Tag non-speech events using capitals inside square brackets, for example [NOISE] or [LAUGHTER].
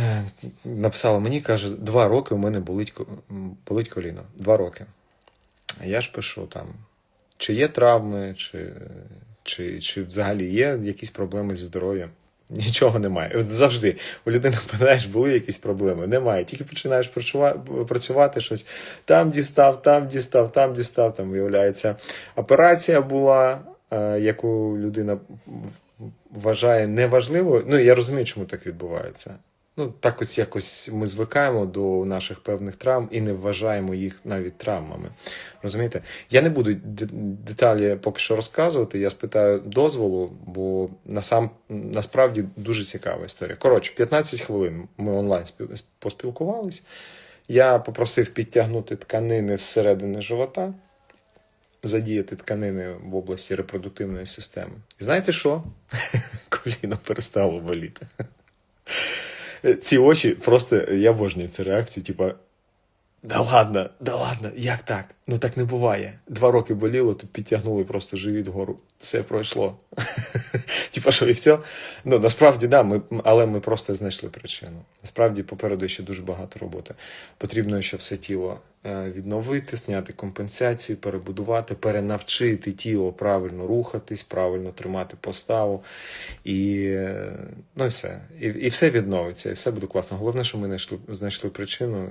Е, Написала мені, каже, два роки у мене болить, болить коліно. Два роки. А я ж пишу там, чи є травми, чи, чи, чи взагалі є якісь проблеми зі здоров'ям. Нічого немає. От завжди у людини [LAUGHS] питаєш, були якісь проблеми. Немає. Тільки починаєш працювати щось. Там дістав, там дістав, там дістав. Там виявляється, операція була, е, яку людина вважає неважливою. Ну, я розумію, чому так відбувається. Ну, так ось якось ми звикаємо до наших певних травм і не вважаємо їх навіть травмами. Розумієте? Я не буду деталі поки що розказувати. Я спитаю дозволу, бо насам, насправді дуже цікава історія. Коротше, 15 хвилин ми онлайн поспілкувались. Я попросив підтягнути тканини зсередини живота, задіяти тканини в області репродуктивної системи. І знаєте що? [LAUGHS] Коліно перестало боліти. Ці очі просто я обожнюю цю реакцію, типа. Да ладно, да ладно, як так? Ну так не буває. Два роки боліло, то підтягнули просто живіт вгору. Все пройшло. [LAUGHS] Типа, що і все. Ну насправді, да, ми, але ми просто знайшли причину. Насправді, попереду ще дуже багато роботи. Потрібно ще все тіло відновити, зняти компенсації, перебудувати, перенавчити тіло правильно рухатись, правильно тримати поставу. І, е, ну, і все. І, і все відновиться, і все буде класно. Головне, що ми знайшли, знайшли причину